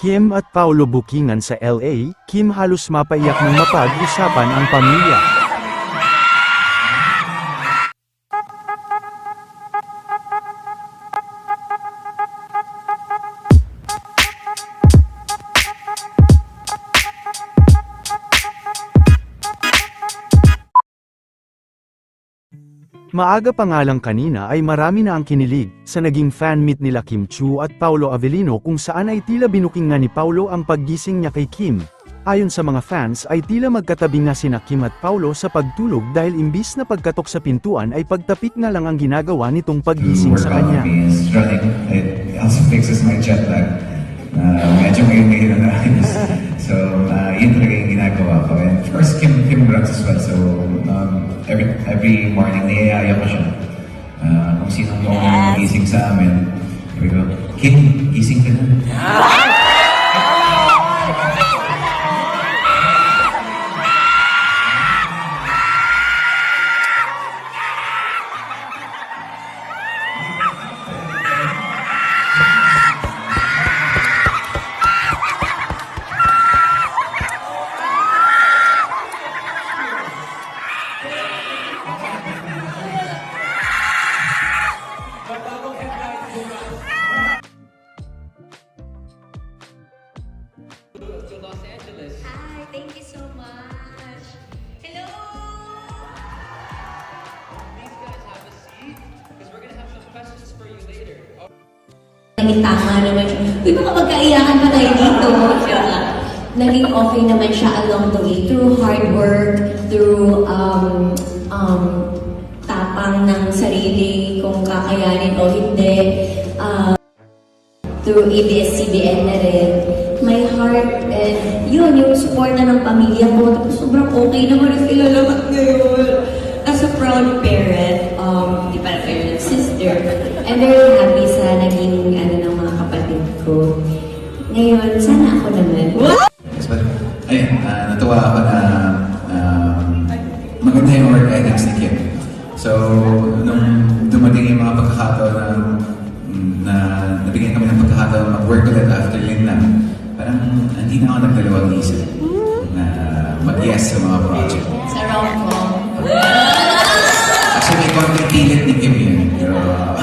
Kim at Paulo bookingan sa LA, Kim halos mapaiyak ng mapag-usapan ang pamilya. Maaga pa nga lang kanina ay marami na ang kinilig sa naging fan meet nila Kim Chu at Paulo Avellino kung saan ay tila binuking nga ni Paulo ang paggising niya kay Kim. Ayon sa mga fans ay tila magkatabi nga sina Kim at Paulo sa pagtulog dahil imbis na pagkatok sa pintuan ay pagtapik na lang ang ginagawa nitong paggising sa kanya. Uh, medyo ngayon ngayon na. So, uh, yun yung. And of course, Kim, Kim runs as well. So, um, every, every morning, niyayaya ko siya. Uh, kung sinong yes. gising sa amin, sabi ko, Kim, gising ka na. Hi, thank you so much. Hello! Please guys have a seat because we're gonna have some questions for you later. Naging tama naman siya. Uy, magkaiyakan pa tayo dito. Naging okay naman siya along the way through hard work, through um, um, tapang ng sarili kung kakayanin o hindi. Uh, through ABS-CBN na rin. My heart, and yun, yung support na ng pamilya ko. Tapos sobrang okay naman yung sila lahat ngayon. As a proud parent, um, di pa na parent, sister, I'm very happy sa naging ano ng mga kapatid ko. Ngayon, sana ako naman. What? Ayun, uh, natuwa ako na um, maganda yung work ethics ni Kim. So, nung dumating yung mga pagkakataon na, na nabigyan kami ng pagkakataon mag-work ulit after yun na, parang hindi na ako nagdalawang isip na mag-yes sa mga project. Sa rom-com. Actually, may konting pilit ni Kim yun. Pero, uh,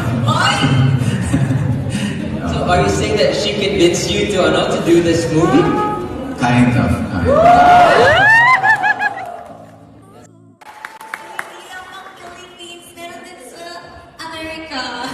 So are you saying that she convinced you to ano to do this movie? kind of. Kind of. Hindi